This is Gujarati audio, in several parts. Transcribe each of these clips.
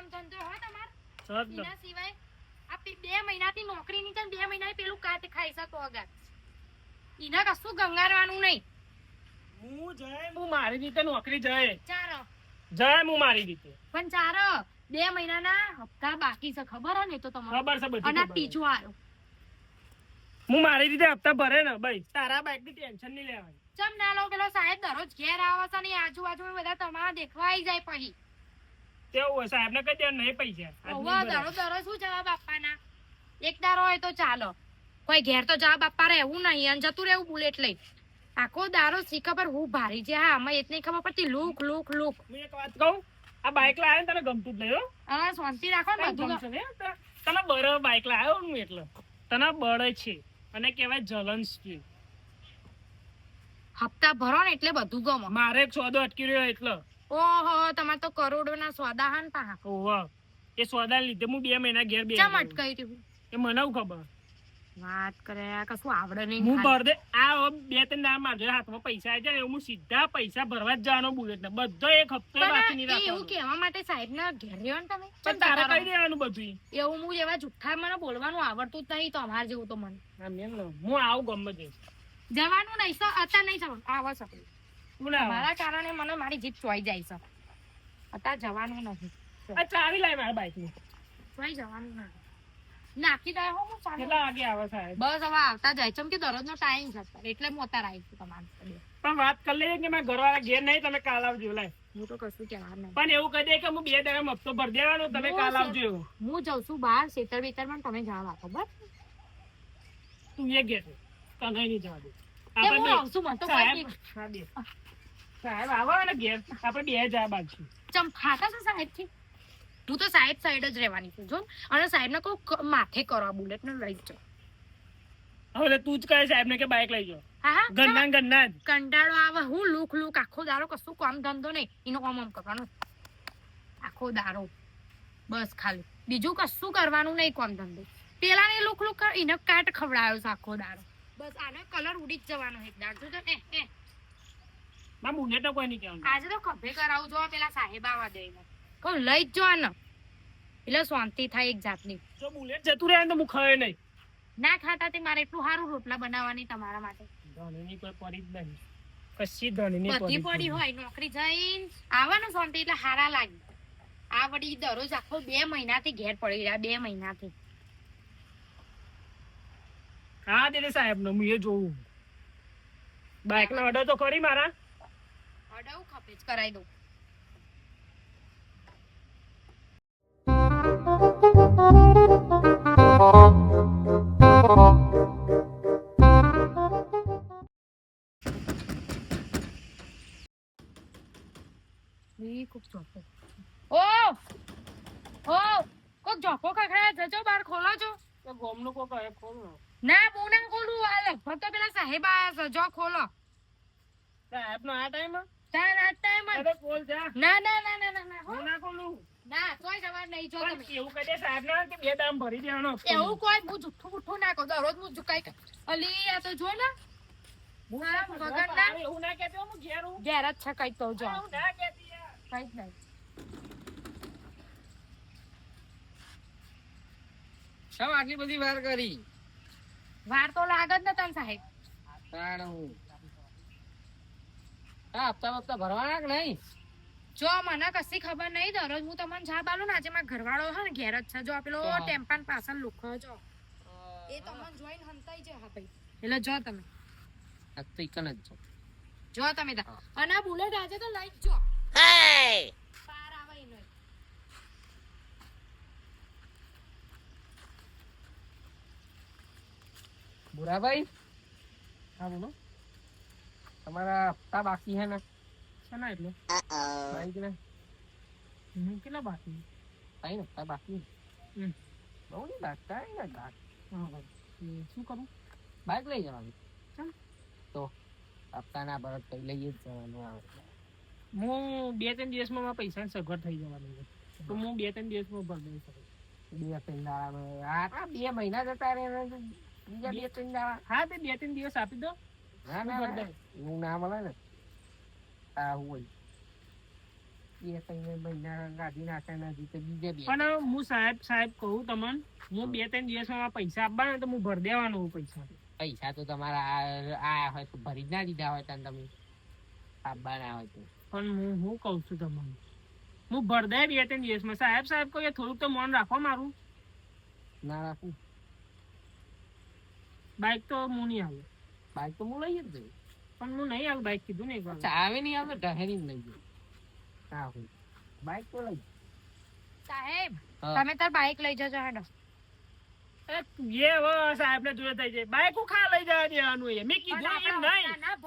કામ ધંધો હોય તમારે? એના સિવાય આ બે મહિનાથી નોકરી ની બે મહિના પેલું કાટ ખાઈ શકો અગર એના કશું ગંગારવાનું નહીં. હું જાય હું મારી રીતે નોકરી જાય. ચારો જાય હું મારી રીતે. પણ ચારો બે મહિનાના હપ્તા બાકી છે. ખબર હે ને તો તમારે? ખબર છે બધી અને પીછું આયો હું મારી રીતે હપ્તા ભરે ને ભાઈ. તારા બાઈકની ટેન્શન નહીં લેવાની. ચમ ના લો પેલો સાહેબ દરરોજ ઘેર આવે છે ને આજુબાજુ બધા તમારા દેખવા આવી જાય પછી. તેવું સાહેબ? ને કહી દે નહીં પૈસા. આજ ઓવો નહીં ભરે. દરરોજ દરરોજ શું જવાબ આપવાના? એક દારો હોય તો ચાલો. કોઈ ઘેર તો જવાબ આપવા રહેવું નહીં અને જતું રહેવું બુલેટ લઈ. આખો દારો હું ભારી છે હા અમે એટલી ખબર પડતી. Look look look. હું એક વાત કહું? આ બાઈક લાવ્યો તને ગમતું જ નહીં હો. શાંતિ રાખો ને તને બધું તને બરો બાઈક લાવ્યો હું એટલે. તને બળે છે અને કહેવાય જલન સ્પીડ હપ્તા ભરો ને એટલે બધું ગમો. મારે એક સોદો અટકી રહ્યો એટલે. ઓહો તમારે તો કરોડો ના સોદા હન પાહા. ઓહો એ સોદા લીધે હું બે મહિના ઘેર બે ચમ અટકાઈ રહ્યું? એ મને ખબર? વાત કરે આ કશું આવડે નહીં હું ભર દે આ બે ત્રણ દાડા મારા હાથમાં પૈસા આવી જાય હું સીધા પૈસા ભરવા જ જવાનો બુલેટ ને બધો એક હપ્તો બાકી નહીં પણ એવું કેવા માટે સાહેબ ના ઘેર રહ્યો ને તમે? પણ તારે કહી દેવાનું બધું એવું હું એવા જુઠ્ઠા મને બોલવાનું આવડતું જ નહીં તમારે જેવું તો મને. ને. હું આવું ગમે જવાનું નહીં સર અત્યારે નહીં જવાનું. આવો ના આવું. મારા કારણે મને મારી જીત ચોઈ જાય છે. અત્યારે જવાનું નથી. ચાવી લાય મારા બાઈકની ચોઈ જવાનું નથી. નાખી દે હો હું ચાલુ. કેટલા વાગે આવે સાહેબ? બસ હવે આવતા જાય. ચમ કે દરરોજનો ટાઈમ છે એટલે હું અત્યારે આવી છું તમારી પણ વાત કરી લઈએ કે મેં ઘરવાળા ઘેર નહીં તમે કાલ આવજો લાય. હું તો કશું કહેવા નહીં. પણ એવું કહી દે કે હું બે દાડા હપ્તો ભરી દેવાનો તમે કાલ આવજો એવું. હું જઉં છું બહાર સેતર બેતર પણ તમે જવા આપો બસ તું એ ઘેર તને નહીં જવા દે. તે હું આપણે મને તો સાહેબ નહીં. હા, બે. સાહેબ આવો ને ઘેર. આપણે બે જા બાજુ. ચમ ખાતા છે સાહેબથી હું તો સાહેબ સાઈડ જ રહેવાની છું જો અને સાહેબ ને કહું માથે કરો બુલેટ ને લઈ જાઓ. હવે તું જ કહે સાહેબ ને કે બાઈક લઈ જાઓ. કંટાળો આવે. હું લુક લુક આખો દારો કશું કામ ધંધો નહીં. એનો કામ આમ કરવાનો. આખો દારો બસ ખાલી. બીજું કશું કરવાનું નહીં કામ ધંધો. પેલાને લુક લુક કર એને કાટ ખવડાયો છે આખો દારો બસ આનો કલર ઉડી જ જવાનો એક દાડો જો એ એ. મારા તો કોઈ નહીં કહેવાનું. આજે તો ખભે કરાવું જો પેલા સાહેબ આવા દે કહું લઈ જ જો આને. એટલે શાંતિ થાય એક જાતની. જો બુલેટ જતું રહે તો હું ખાય નહીં. ના ખાતા તે મારે એટલું સારું રોટલા બનાવવાની તમારા માટે. ધણીની કોઈ પડી જ નહીં. કશી ધણીની બધી પડી હોય નોકરી જઈને. આવવાનું શાંતિ એટલે હારા લાગે. આ વળી દરરોજ આખો બે મહિનાથી ઘેર પડી રહ્યા બે મહિનાથી. હા દે સાહેબનું હું એ જોઉં. બાઈક ના ઓર્ડર તો ખરી મારા? અડાઉ ખપે જ કરાઈ દઉં. કોક ઝોપો. ઓ! ઓ! કોક જોકો ખખડાય જજો બાર ખોલો છો. ગોમનો કોઈ કહે ખોલ ને. બહુ ના ખોલું. હાલ ફક્ત પેલા સાહેબ આયા છે. જો ખોલો. સાહેબ નો આ ટાઈમ તાર આ ટાઈમ. અરે ખોલ જા. ના ના ના ના ના હો. ના ખોલું? ના કોઈ જવા નહીં જો તમે. એવું કહે સાહેબ ના કે બે દામ ભરી દેવાનો એવું કોઈ હું જુઠ્ઠું બુઠ્ઠું ના કહું. દરરોજ હું કર અલી આ તો જો ને. વગર ના. એવું ના કહેતો હું ઘેર હું. ઘેર જ છે તો જો. એવું ના કહેતી કઈ જ નહીં. શા આટલી બધી વાર કરી? વાર તો લાગે જ ને તને સાહેબ. તાણ હું. હા હપ્તા હપ્તા ભરવાના કે નહીં? જો મને કશી ખબર નહીં દરરોજ હું તમને ચા બાલું ને આજે મારા ઘરવાળો હે ને ઘેર જ છે. જો પેલો ટેમ્પાન પાછળ લુખો જો. એ તમને જોઈને હંતાઈ જાય હા ભાઈ. એટલે જો તમે. આ તો ઇકન જ જો જો તમે. અને આ બુલેટ આજે તો લાઈટ જો. જો પાર આવે ઈ નહીં. ભૂરાભાઈ? હા બોલો. તમારા હપ્તા બાકી છે ને શેના એટલે બાઈક ને? હું કેટલા બાકી? કઈ ને હપ્તા બાકી હમ. બહુ નહીં લાગતા હા ભાઈ એ શું કરું? બાઈક લઈ જવાનું. ચમ? તો હપ્તાના ભરત કઈ લઈએ જ જવાનું આવે. હું બે ત્રણ દિવસમાં મારા પૈસાની સગવડ થઈ જવાની છે. તો હું બે ત્રણ દિવસમાં ભરી દઈ શકું બે ત્રણ બે મહિના જતા રહે બીજા બે ત્રણ દાડા. હા તે બે ત્રણ દિવસ આપી દો. હું ના ભરી ના. મળે ને. આ હોય. બે ત્રણ મહિના ગાડી નાખે નથી તો બીજે બે. પણ હું સાહેબ સાહેબ કહું તમને હું બે ત્રણ દિવસમાં પૈસા આપવાના તો હું ભરી દેવાનો પૈસા. પૈસા તો તમારા આ- આયા હોય તો ભરી જ ના દીધા હોય તને તમે. આપવાના હોય તો. પણ હું હું કહું છું તમને. હું ભરી બે ત્રણ દિવસમાં. સાહેબ સાહેબ કહું એ થોડુંક તો મન રાખો મારું. ના રાખું. બાઈક તો હું નહીં આવે બાઇક તો હું લઈ જ જઈ પણ હું નહીં આવું બાઇક કીધું ને એક વાર ચાવે નહીં આવે ઢહેરી જ લઈ જઉં. હા હું બાઈક તો લઈ સાહેબ હા. તમે તાર બાઇક લઈ જજો હેડો. એ હવે સાહેબ ને જોડે થઈ જાય બાઈક હું ખા લઈ જવા દેવાનું એ મેં કીધું એમ નહીં.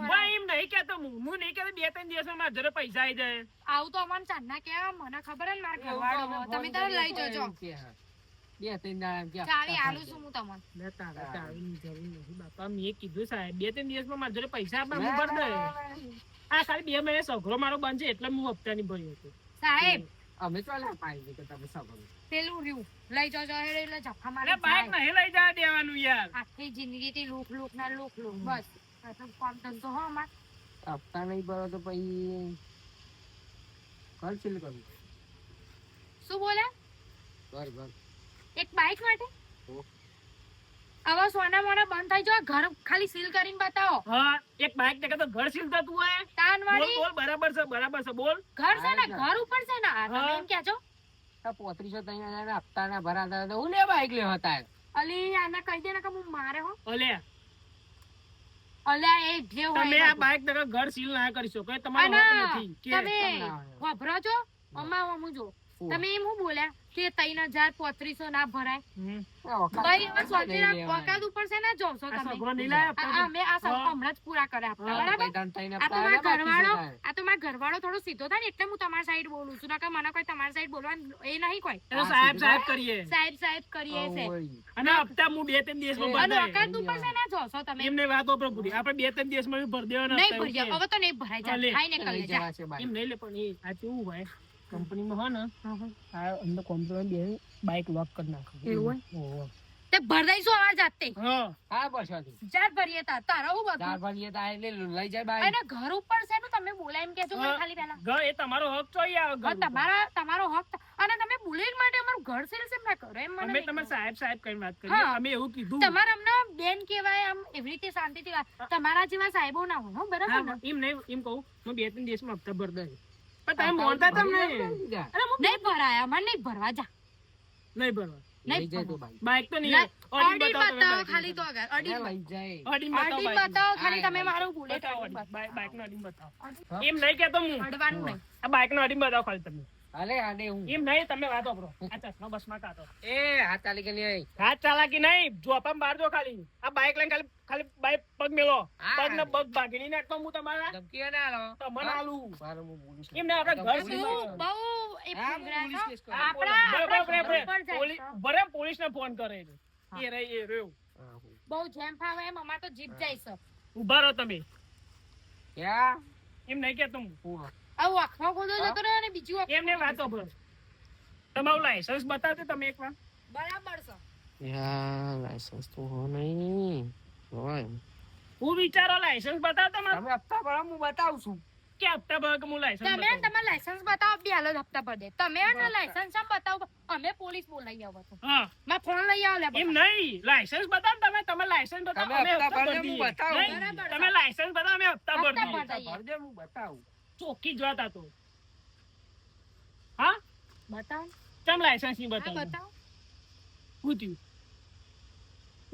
ભાઈ એમ નહીં કેતો હું. હું નહીં કેતો બે ત્રણ દિવસમાં મારા પૈસા આવી જાય. આવું તો અમને ચાંદના કેવા મને ખબર જ મારે મારા તમે તારે લઈ જજો. બે ત્રણ દાડા ગયા. ચાવી આલું છું હું તમને. લે તારા ચાવીની જરૂર નથી. બાપા મેં કીધું સાહેબ બે ત્રણ દિવસમાં મારા જોડે પૈસા આપવા હું ભર દે આ ખાલી બે મહિને સઘરો મારો બંધ છે એટલે હું હપ્તા ની ભર્યો હતો. સાહેબ અમે ચાલે પાઈ કે તમે સગો પેલું રહ્યું. લઈ જજો હેડે એટલે જફા મારે બાઈક. નહીં લઈ જવા દેવાનું યાર. આખી જિંદગી થી લૂક લૂક ના લુક લુક બસ. પ્રથમ કામ ધંધો હો અમાર. હપ્તા નહીં ભરો તો પછી ઘર શું બોલે? ઘર. એક બાઇક માટે? આવા સોના મોના બંધ થઈ જાવ ઘર ખાલી સીલ કરીને બતાવો. હા એક બાઇક ને તો ઘર સીલ થતું હોય. તાન બોલ વાળી બોલ બરાબર છે બરાબર છે બોલ. ઘર છે ને ઘર ઉપર છે ને આ તમે. એમ કહેજો આ પોત્રીસો ત્રણ હજાર હપ્તા ના ભરાતા તો હું લે બાઇક લેવા હતા અલી આને કહી દે ને કે હું મારે હો. ઓલે અલ્યા એ જે હોય તમે આ બાઇક બાઈક ટકા ઘર સીલ ના કરી શકો એ તમારો હક નથી કે તમે વાપરો છો? અમા હું જો. તમે એમ હું બોલ્યા કે ત્રણ હજાર પોત્રીસો ના ભરાય? હવે નહીં સોચીને લેવાના. ઉપર છે ના જોશો તમે. આ- હા. હમણાં જ પૂરા કર્યા બરાબર? આ તો મારા ઘરવાળો આ તો મારા ઘરવાળો થોડો સીધો થાય ને એટલે હું તમારી સાઈડ બોલું છું. નકર મને કોઈ તમારી સાઈડ બોલવાનું એ નહીં કોઈ. સાહેબ સાહેબ કરીએ. સાહેબ સાહેબ કરીએ છે. અને હપ્તા હું બે ત્રણ દિવસમાં ભરી દે વકાત ઉપર છે ના જોશો તમે. એમને વાત વાપરો પૂરી. આપણે બે ત્રણ દિવસમાં ભરી દેવાના નહીં હપ્તા હવે તો નહીં ભરાય. જાય હા, ખાઈ ને કરી જા. જવાશે છે. બાઈક. એમ નહીં લે પણ એ આ કેવું હોય? કંપનીમાં હોય ને આ અંદર કોમ્પ્યુટર બે બાઇક લોક કરી નાખો. એવું હોય? તે ભરદાઈ દઈશું આવા જાતે હા હા બસ. ચાર ભરીએ તા તારો હું બધું ભાઈએ તો આ એટલે લઈ જાય બાઈ અને ઘર ઉપર છે ને તમે બોલાય એમ કેજો ખાલી પેલા ઘર એ તમારો હક ચોઈ આવે ઘર હા, તમારા તમારો હક અને તમે બુલેટ માટે અમારું ઘર સેલ સેમ ના કરો એમ મને અમે તમે સાહેબ સાહેબ કઈ વાત કરી અમે એવું કીધું. તમારે અમને બેન કહેવાય આમ એવી રીતે શાંતિથી વાત. તમારા જેવા સાહેબો ના હોય હો, બરાબર એમ નહીં એમ કહું. હું બે ત્રણ દિવસમાં હપ્તા ભરી દઈશ. પણ તમે મોનતા તમ નહીં અરે હું નહીં ભરાયા મને નહીં ભરવા જા નહીં ભરવા નહીં લઈ બાઈક. બાઇક તો નહીં અડી બતાવો ખાલી તો આગળ અડી લઈ જાય. અડી બતાવો અડી બાઇક બતાવો ખાલી તમે. મારું બુલેટ. બતાવો. બતાવો હા? એમ નહીં કેતો હું અડવાનું નહીં આ બાઇક નો અડી બતાવો ખાલી તમે હાલે આને હું. એમ નહીં તમે વાત વાપરો આ ચશ્મા બસમાં કાઢો એ હાથ ચાલી કે નહીં? હાથ ચાલાકી નહીં? જોપામાં બાર જો ખાલી. આ બાઇક લઈને ખાલી ખાલી બાઇક પગ મેલો પગ ને પગ ભાગી નહીં નાખતો હું તમારા? ધમકી ના આલો. તમને આલુ. બાર હું બોલું એમ ને આપણે ઘર સુધી બહુ એ પોલીસ જાય પોલીસ ને ફોન કરે છે. એ રહી એ રહ્યું. બહુ જેમ ફાવે એમ અમાર તો જીપ જાય છે. ઊભા રહો તમે. ક્યાં? એમ નહીં કે તું. હું. આવું આંખમાં ગોદો જતો રહ્યો અને બીજું આંખ- એમને વાત વાપરો તમારું લાયસન્સ બતાવજો તમે એકવાર બરાબર છે યાર, લાયસન્સ તો હો નહીં. હોય. હું વિચારો લાયસન્સ બતાવો તમારું તમે હપ્તા ભરો, હું બતાવું છું. કે હપ્તા ભરો કે હું લાયસન્સ તમે? તમારા લાયસન્સ બતાવો બે હાલો હપ્તા ભર દે તમે ને લાયસન્સ આમ બતાવો અમે પોલીસ બોલાવી આવો તો હા માં ફોન લઈ આવો લે એમ નહીં લાયસન્સ બતાવો તમે તમે લાયસન્સ બતાવો તમે અમે હપ્તા ભરી હું દઈએ. બતાવું. નહીં, બરાબર. તમે લાયસન્સ બતાવો અમે હપ્તા ભર દઈએ હપ્તા ભર દે ભરજો, હું બતાવું. ચોખ્ખી જ વાત હતો હા? બતાવ. ચમ લાયસન્સની બતાવ? બતાવો.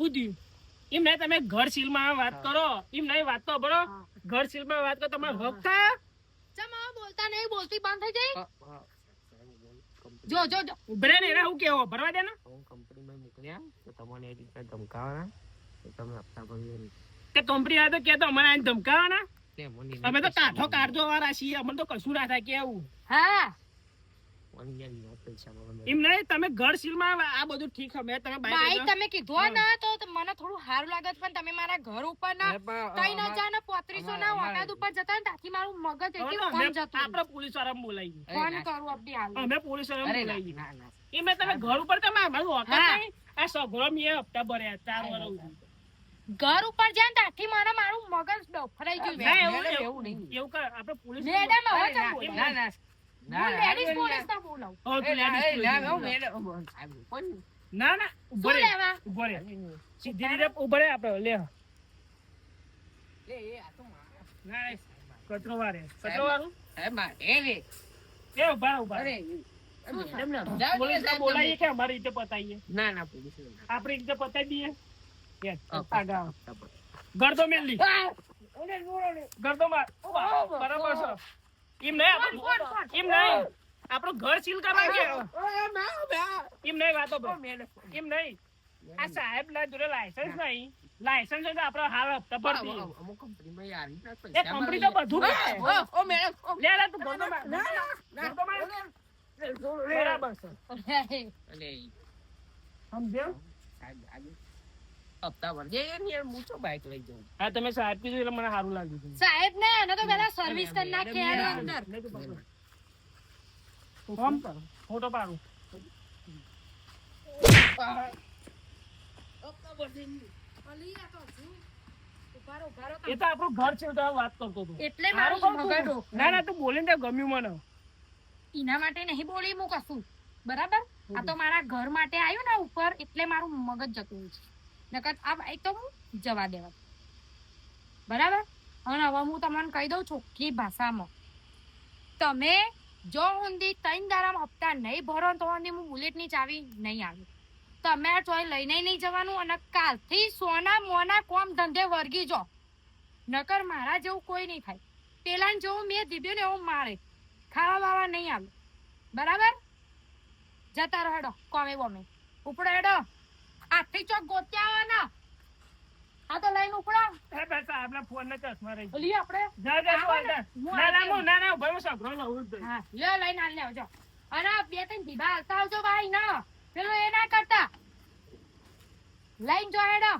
થયું એમ નહીં તમે ઘર સીલમાં વાત કરો. એમ નહીં વાત તો બરો. ઘર ઘર સીલમાં વાત કરો. તમારે હક થાય ચમ આ બોલતા નહીં? બોલતી બંધ થઈ જાય. કંપની- જો જો જો. ઉભરે ને એને હું કેવો? ભરવા દે ને. હું કંપનીમાં મોકલ્યા તો તમને એ રીતે ધમકાવાના. તો તમે હપ્તા ભરી. કે કંપની આ તો કે તો અમે આને ધમકાવાના. મને અમે તો કાઠો કાઢજો વાળા છીએ. અમને તો કશું ના થાય કેવું? હા. મને યાર ના પૈસા મળે. એમ નહીં તમે ઘર સીલમાં આ બધું ઠીક અમે તમે બાઈક બાઈક તમે કીધું હોય તો તો મને થોડું સારું લાગત પણ તમે મારા ઘર ઉપર ના અરે પણ ત્રણ ને પોત્રીસો ના અમારે- ઉપર જતા ને મારું મગજ એટલું કોમ જતું આપણે પોલીસવાળા બોલાવી ફોન કરું અબડી હાલ. અમે પોલીસવાળા બોલાવી. તમે ઘર ઉપર તમે અમારું વખત હા. નહીં. આ સગરો મેં હપ્તા ભર્યા ચાર વર્ષ. ઘર ઉપર જાય ને ત્યાંથી મારા મારું મગજ ડફરાઈ ગયું ના, એવું નહીં. એવું કર આપણે પોલીસ મેડમ હવે ના, ના, ના. ના, હું ના, લેડીઝ પોલીસ ના બોલાવું. હવે તું એ ના, ladies એ ના, જોઈ હું લે. મેડમ, હું સાહેબ, કોણ? ના ના ઊભો રે. ઊભો રે. સીધી રીતે ઊભો રે આપણે લે. એ, એ, આ તો ના કચરો વારે કચરો મારે એ ઊભા ઊભા અરે, ને, બોલાવીએ. કે અમારી રીતે પતાવીએ? ના ના પોલીસ ને રીતે પતાવી દઈએ. ગરદો મેલ. ગરદો માર. બરાબર છે. એમ નહીં એમ નહીં. આપણો ઘર સીલ કરવા. એમ નહીં વાતો ભાઈ. એમ નહીં. આ સાહેબ ના જોડે લાયસન્સ નહીં. લાયસન્સ હોય તો આપણો હાલ હપ્તા પર અમુક- અમુક કંપનીમાં યાર એ કંપની તો બધું ઓ, કરે. ઓ, ઓ, મેડમ, લે લે તું ગરદો માર. ના, ના, ના. ગરદો માર. બરાબર છે. સમજ્યો? સાહેબ, આજે હપ્તા ને યાર, હું બાઈક લઈ જાઉં. હા તમે સાહેબ કીધું એટલે મને સારું લાગ્યું સાહેબ ને એને તો પેલા સર્વિસ કરી નાખી. અંદર. ફોન કરો. ફોટો પાડું એ તો આપણું ઘર છે તો વાત કરતો હતો એટલે મારું. ના ના તું બોલીને તે ગમ્યું મને એના માટે નહીં બોલી હું કશું બરાબર આ તો મારા ઘર માટે આવ્યું ને ઉપર એટલે મારું મગજ જતું છે નકર આ બાઈક તો હું જવા દેવા. બરાબર? અને હવે હું તમને કહી દઉં ચોખ્ખી ભાષામાં. તમે જો ઊંધી ત્રણ દારામાં હપ્તા નહીં ભરો તો હું બુલેટની ચાવી નહીં આવી તમે આ ચોય લઈને નહીં જવાનું અને કાલથી સોના મોના કોમ ધંધે વર્ગી જો નકર મારા જેવું કોઈ નહીં થાય. પેલા જેવું મેં દીધું ને એવું મારે. ખાવા બાવા નહીં આવે. બરાબર? જતા રહો હેડો, કોમે બોમે. ઉપડો હેડો. આથી ચોક ગોત્યા આવવાના આ તો લઈને ઉપડા. એ બેટા આપણે ફોન ને ચશ્મા રહી. લઈએ આપણે. જા જા ને. ના ના હું- ના ના ભાઈ હું સગરો લઉં જ. હા લે લઈને હાલ આવજો. અને બે ત્રણ ભીભા હાલતા આવજો ભાઈ ના. પેલું એ ના કરતા. લઈને જો હેડો.